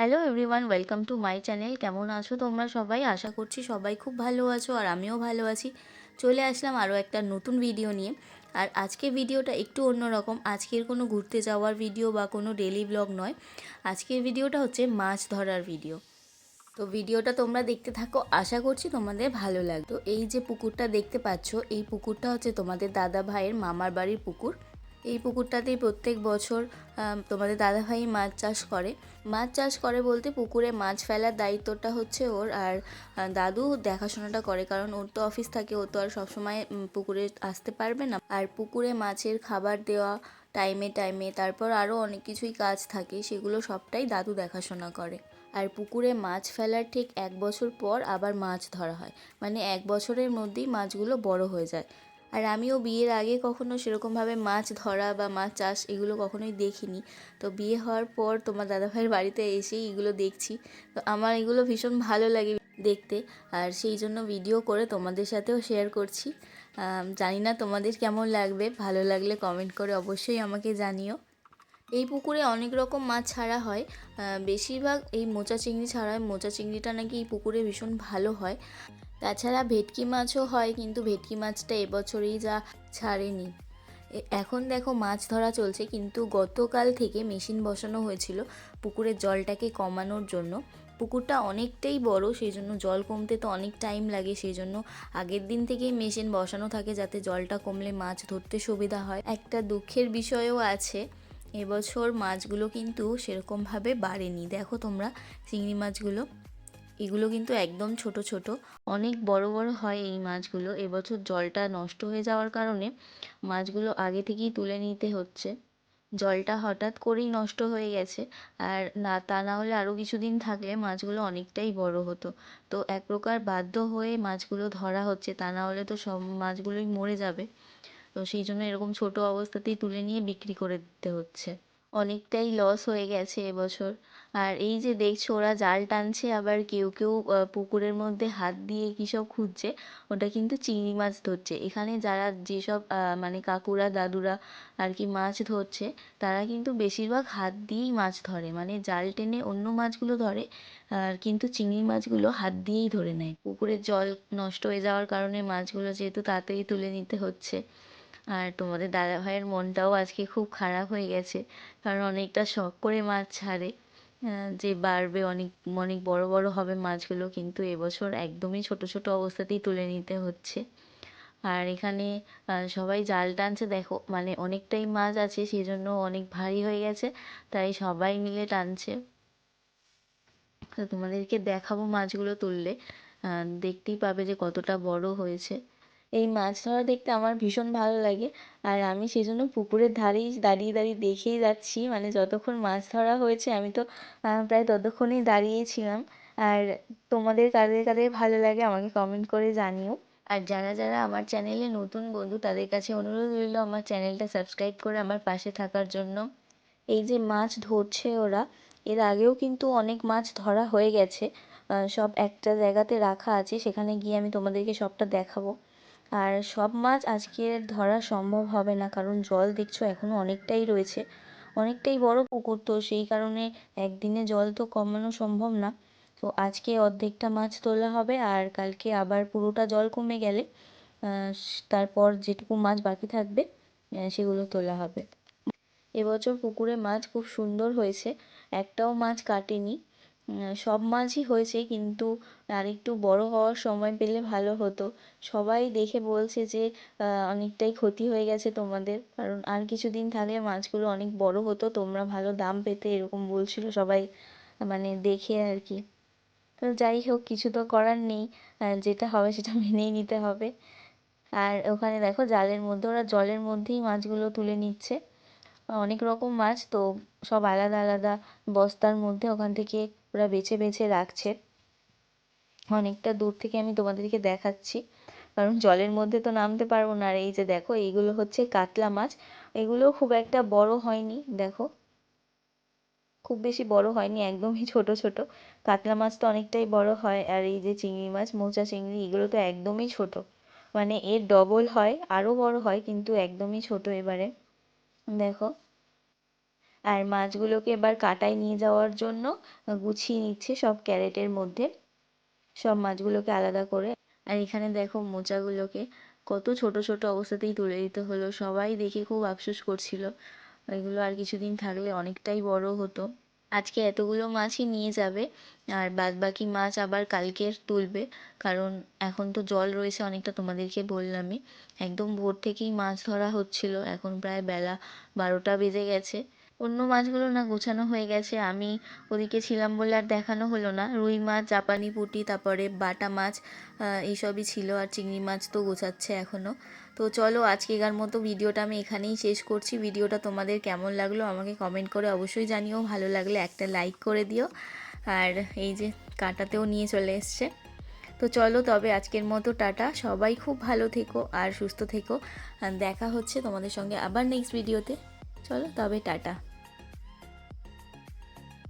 Hello everyone welcome to my channel কেমন আছো তোমরা সবাই? আশা করছি সবাই খুব ভালো আছো আর আমিও ভালো আছি। চলে আসলাম আরও একটা নতুন ভিডিও নিয়ে। আর আজকের ভিডিওটা একটু অন্যরকম আজকের কোনো ঘুরতে যাওয়ার ভিডিও বা কোনো ডেলি ব্লগ নয়। আজকের ভিডিওটা হচ্ছে মাছ ধরার ভিডিও তো ভিডিওটা তোমরা দেখতে থাকো। আশা করছি তোমাদের ভালো লাগতো এই যে পুকুরটা দেখতে পাচ্ছ, এই পুকুরটা হচ্ছে তোমাদের দাদা ভাইয়ের মামার বাড়ির পুকুর। এই পুকুরটাতেই প্রত্যেক বছর তোমাদের দাদাভাই মাছ চাষ করে। মাছ চাষ করে বলতে পুকুরে মাছ ফেলার দায়িত্বটা হচ্ছে ওর আর দাদু দেখাশোনাটা করে, কারণ ওর তো অফিস থাকে, ও তো আর সবসময় পুকুরে আসতে পারবে না। আর পুকুরে মাছের খাবার দেওয়া টাইমে টাইমে তারপর আরও অনেক কিছুই কাজ থাকে, সেগুলো সবটাই দাদু দেখাশোনা করে। আর পুকুরে মাছ ফেলার ঠিক এক বছর পর আবার মাছ ধরা হয়। মানে এক বছরের মধ্যেই মাছগুলো বড় হয়ে যায়। আর আমিও বিয়ের আগে কখনো সেরকমভাবে মাছ ধরা বা মাছ চাষ এগুলো কখনোই দেখিনি। তো বিয়ে হওয়ার পর তোমার দাদাভাইয়ের বাড়িতে এসেই এগুলো দেখছি। তো আমার এগুলো ভীষণ ভালো লাগে দেখতে। আর সেই জন্য ভিডিও করে তোমাদের সাথেও শেয়ার করছি। জানি না তোমাদের কেমন লাগবে। ভালো লাগলে কমেন্ট করে অবশ্যই আমাকে জানিও। এই পুকুরে অনেক রকম মাছ ছাড়া হয়। বেশিরভাগ এই মোচা চিংড়ি ছাড়া হয়। মোচা চিংড়িটা নাকি এই পুকুরে ভীষণ ভালো হয়। তাছাড়া ভেটকি মাছও হয়, কিন্তু ভেটকি মাছটা এবছরেই যা ছাড়েনি। এখন দেখো মাছ ধরা চলছে, কিন্তু গতকাল থেকে মেশিন বসানো হয়েছিল পুকুরের জলটাকে কমানোর জন্য। পুকুরটা অনেকটাই বড় সেই জন্য জল কমতে তো অনেক টাইম লাগে সেই জন্য আগের দিন থেকেই মেশিন বসানো থাকে যাতে জলটা কমলে মাছ ধরতে সুবিধা হয়। একটা দুঃখের বিষয়ও আছে, এবছর মাছগুলো কিন্তু সেরকমভাবে বাড়েনি। দেখো তোমরা, চিংড়ি মাছগুলো। এগুলো কিন্তু একদম ছোট ছোট। অনেক বড় বড় হয় এই মাছগুলো। এবছর জলটা নষ্ট হয়ে যাওয়ার কারণে মাছগুলো আগে থেকেই তুলে নিতে হচ্ছে। জলটা হঠাৎ করেই নষ্ট হয়ে গেছে। আর না, তা না হলে আরও কিছুদিন থাকলে মাছগুলো অনেকটাই বড় হতো। তো এক প্রকার বাধ্য হয়ে মাছগুলো ধরা হচ্ছে। তা না হলে তো সব মাছগুলোই মরে যাবে। তো সেই জন্য এরকম ছোট অবস্থাতেই তুলে নিয়ে বিক্রি করে দিতে হচ্ছে। অনেকটাই লস হয়ে গেছে এবছর। আর এই যে দেখছ ওরা জাল টানছে, আবার কেউ কেউ পুকুরের মধ্যে হাত দিয়ে কী সব খুঁজছে, ওটা কিন্তু চিংড়ি মাছ ধরছে। এখানে যারা যেসব মানে কাকুরা, দাদুরা আর কি মাছ ধরছে, তারা কিন্তু বেশিরভাগ হাত দিয়েই মাছ ধরে। মানে জাল টেনে অন্য মাছগুলো ধরে, আর কিন্তু চিংড়ি মাছগুলো হাত দিয়েই ধরে নেয়। পুকুরের জল নষ্ট হয়ে যাওয়ার কারণে মাছগুলো যেহেতু তাড়াতাড়ি তুলে নিতে হচ্ছে। আর তোমাদের দাদা দাদাভাইয়ের মনটাও আজকে খুব খারাপ হয়ে গেছে, কারণ অনেকটা শখ করে মাছ ছাড়ে। যে বাড়বে অনেক অনেক বড় বড় হবে মাছগুলো কিন্তু এবছর একদমই ছোট ছোট অবস্থাতেই তুলে নিতে হচ্ছে। আর এখানে সবাই জাল টানছে, দেখো মানে অনেকটাই মাছ আছে সেই জন্য অনেক ভারী হয়ে গেছে, তাই সবাই মিলে টানছে। তো তোমাদেরকে দেখাবো মাছগুলো তুললে দেখতেই পাবে যে কতটা বড় হয়েছে। এই মাছ ধরা দেখতে আমার ভীষণ ভালো লাগে। আর আমি সেই জন্য পুকুরের ধারেই দাঁড়িয়ে দাঁড়িয়ে দেখেই যাচ্ছি। মানে যতক্ষণ মাছ ধরা হয়েছে, আমি তো প্রায় ততক্ষণই দাঁড়িয়েই ছিলাম। আর তোমাদের কাদের কাদের ভালো লাগে আমাকে কমেন্ট করে জানিও। আর যারা যারা আমার চ্যানেলে নতুন বন্ধু, তাদের কাছে অনুরোধ রইল আমার চ্যানেলটা সাবস্ক্রাইব করে আমার পাশে থাকার জন্য। এই যে মাছ ধরছে ওরা, এর আগেও কিন্তু অনেক মাছ ধরা হয়ে গেছে। সব একটা জায়গাতে রাখা আছে, সেখানে গিয়ে আমি তোমাদেরকে সবটা দেখাবো। আর সব মাছ আজকে ধরা সম্ভব হবে না, কারণ জল দেখছ এখনও অনেকটাই রয়েছে। অনেকটাই বড় পুকুর, তো সেই কারণে একদিনে জল তো কমানো সম্ভব না। তো আজকে অর্ধেকটা মাছ তোলা হবে আর কালকে আবার পুরোটা জল কমে গেলে তারপর যেটুকু মাছ বাকি থাকবে সেগুলো তোলা হবে। এবছর পুকুরে মাছ খুব সুন্দর হয়েছে, একটাও মাছ কাটেনি। সব মাছই হয়েছে, কিন্তু আরেকটু বড় হওয়ার সময় পেলে ভালো হতো। সবাই দেখে বলছে যে অনেকটাই ক্ষতি হয়ে গেছে তোমাদের, কারণ আর কিছুদিন থাকলে মাছগুলো অনেক বড় হতো, তোমরা ভালো দাম পেতে এরকম বলছিল সবাই মানে দেখে আর কি। তো যাই হোক, কিছু তো করার নেই যেটা হবে সেটা মেনেই নিতে হবে। আর ওখানে দেখো, জালের মধ্যে, ওরা জলের মধ্যেই মাছগুলো তুলে নিচ্ছে। অনেক রকম মাছ, তো সব আলাদা আলাদা বস্তার মধ্যে ওখান থেকে ওরা বেছে বেছে রাখছে। অনেকটা দূর থেকে আমি তোমাদেরকে দেখাচ্ছি। কারণ জলের মধ্যে তো নামতে পারব না। আর এই যে দেখো, এইগুলো হচ্ছে কাতলা মাছ। এগুলো খুব একটা বড় হয়নি, দেখো। খুব বেশি বড় হয়নি, একদমই ছোট ছোট। কাতলা মাছ তো অনেকটাই বড় হয়। আর এই যে চিংড়ি মাছ, মোচা চিংড়ি, এগুলো তো একদমই ছোট। মানে এর ডবল হয় আরও বড় হয়, কিন্তু একদমই ছোট এবারে। দেখো আর মাছগুলোকে এবার কাটায় নিয়ে যাওয়ার জন্য গুছিয়ে নিচ্ছে সব ক্যারেটের মধ্যে। সব মাছগুলোকে আলাদা করে। আর এখানে দেখো মোচাগুলোকে কত ছোট ছোট অবস্থাতেই তুলে দিতে হলো। সবাই দেখে খুব আফসোস করছিল। এগুলো আর কিছুদিন থাকলে অনেকটাই বড় হতো। আজকে এতগুলো মাছই নিয়ে যাবে আর বাদ বাকি মাছ আবার কালকের তুলবে। কারণ এখন তো জল রয়েছে অনেকটা তোমাদেরকে বললামই। একদম ভোর থেকেই মাছ ধরা হচ্ছিল। এখন প্রায় বেলা বারোটা বেজে গেছে। অন্য মাছগুলো না গোছানো হয়ে গেছে। আমি ওদিকে ছিলাম বলে আর দেখানো হলো না। রুই মাছ, জাপানি পুঁটি, তারপরে বাটা মাছ এইসবই ছিল আর চিংড়ি মাছ তো গোছাচ্ছে এখনও তো চলো আজকেকার মতো ভিডিওটা আমি এখানেই শেষ করছি। ভিডিওটা তোমাদের কেমন লাগল আমাকে কমেন্ট করে অবশ্যই জানিও। ভালো লাগলে একটা লাইক করে দিও। আর এই যে কাটাতেও নিয়ে চলে এসছে। তো চলো তবে আজকের মতো টাটা। সবাই খুব ভালো থেকো আর সুস্থ থেকো। দেখা হচ্ছে তোমাদের সঙ্গে আবার নেক্সট ভিডিওতে চলো তবে টাটা।